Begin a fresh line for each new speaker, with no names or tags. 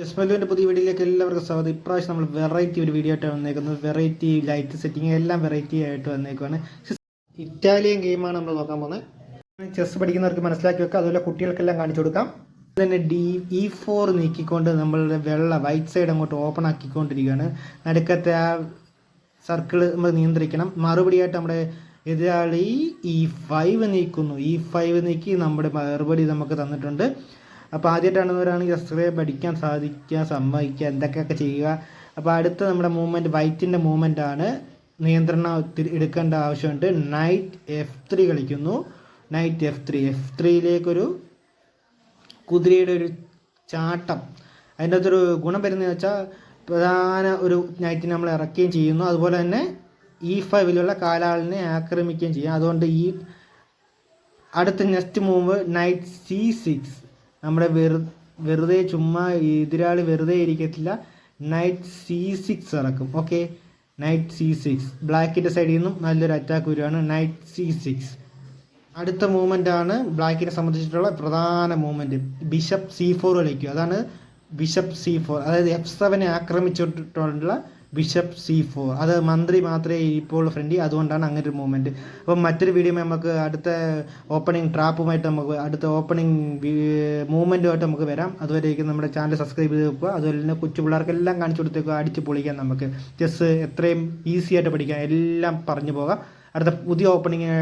ജസ്മലുവിന്റെ പുതിയ വീഡിയോയിലേക്ക് എല്ലാവർക്കും സ്വാഗതം. ഇപ്രാവശ്യം നമ്മൾ വെറൈറ്റി ഒരു വീഡിയോ ആയിട്ട് വന്നേക്കുന്നത്. വെറൈറ്റി ലൈറ്റ് സെറ്റിംഗ് എല്ലാം വെറൈറ്റി ആയിട്ട് വന്നേക്കുവാണ്. ഇറ്റാലിയൻ ഗെയിമാണ് നമ്മൾ നോക്കാൻ പോകുന്നത്. ചെസ് പഠിക്കുന്നവർക്ക് മനസ്സിലാക്കി വെക്കാം. അതുപോലെ കുട്ടികൾക്കെല്ലാം കാണിച്ചു കൊടുക്കാം. തന്നെ ഡി ഇ ഫോർ നീക്കിക്കൊണ്ട് നമ്മളുടെ വെള്ള വൈറ്റ് സൈഡ് അങ്ങോട്ട് ഓപ്പൺ ആക്കിക്കൊണ്ടിരിക്കുകയാണ്. നടുക്കത്തെ ആ സർക്കിൾ നമ്മൾ നിയന്ത്രിക്കണം. മറുപടിയായിട്ട് നമ്മുടെ എതിരാളി ഇ ഫൈവ് നീക്കുന്നു. ഇ ഫൈവ് നീക്കി നമ്മുടെ മറുപടി നമുക്ക് തന്നിട്ടുണ്ട്. അപ്പോൾ ആദ്യമായിട്ടാണെന്നവരാണെങ്കിൽ സബ്സ്ക്രൈബ് പഠിക്കാൻ സാധിക്കുക സമ്മതിക്കുക എന്തൊക്കെയൊക്കെ ചെയ്യുക. അപ്പോൾ അടുത്ത നമ്മുടെ മൂവ്മെന്റ് വൈറ്റിന്റെ മൂവ്മെന്റ് ആണ്. നിയന്ത്രണം എടുക്കേണ്ട ആവശ്യമുണ്ട്. നൈറ്റ് എഫ് ത്രീ കളിക്കുന്നു. നൈറ്റ് എഫ് ത്രീ എഫ് ത്രീയിലേക്കൊരു കുതിരയുടെ ഒരു ചാട്ടം. അതിന്റെ അകത്തൊരു ഗുണം വരുന്നതെന്ന് വെച്ചാൽ പ്രധാന ഒരു നൈറ്റിനെ നമ്മൾ ഇറക്കുകയും ചെയ്യുന്നു. അതുപോലെ തന്നെ ഇ ഫൈവിലുള്ള കാലാളിനെ ആക്രമിക്കുകയും ചെയ്യും. അതുകൊണ്ട് ഈ അടുത്ത next move knight C six നമ്മുടെ വെറു വെറുതെ ചുമ്മാ എതിരാളി വെറുതെ ഇരിക്കത്തില്ല. നൈറ്റ് സി സിക്സ് ഇറക്കും. ഓക്കെ നൈറ്റ് സി സിക്സ് ബ്ലാക്കിന്റെ സൈഡിൽ നിന്നും നല്ലൊരു അറ്റാക്ക് വരുവാണ് നൈറ്റ് സി സിക്സ് അടുത്ത ആണ് ബ്ലാക്കിനെ സംബന്ധിച്ചിട്ടുള്ള പ്രധാന മൂവ്മെന്റ് ബിഷപ്പ് സി ഫോർ കളിക്കുക അതാണ് ബിഷപ്പ് സി ഫോർ അതായത് എഫ് സെവനെ ആക്രമിച്ചിട്ടുള്ള ബിഷപ്പ് സി ഫോർ. അത് മന്ത്രി മാത്രമേ ഇപ്പോൾ ഫ്രണ്ടി അതുകൊണ്ടാണ് അങ്ങനെ ഒരു മൂവ്മെന്റ് അപ്പം മറ്റൊരു വീഡിയോ നമുക്ക് അടുത്ത ഓപ്പണിംഗ് ട്രാപ്പുമായിട്ട് നമുക്ക് അടുത്ത ഓപ്പണിംഗ് മൂവ്മെന്റുമായിട്ട് നമുക്ക് വരാം. അതുവരേക്കും നമ്മുടെ ചാനൽ സബ്സ്ക്രൈബ് ചെയ്ത് വെക്കുക. അതുപോലെ തന്നെ കൊച്ചു പിള്ളേർക്കെല്ലാം കാണിച്ചു കൊടുത്തേക്കുക. അടിച്ച് പൊളിക്കാം നമുക്ക്. ജസ്റ്റ് എത്രയും ഈസി ആയിട്ട് പഠിക്കാം. എല്ലാം പറഞ്ഞു പോകാം. അടുത്ത പുതിയ ഓപ്പണിംഗ്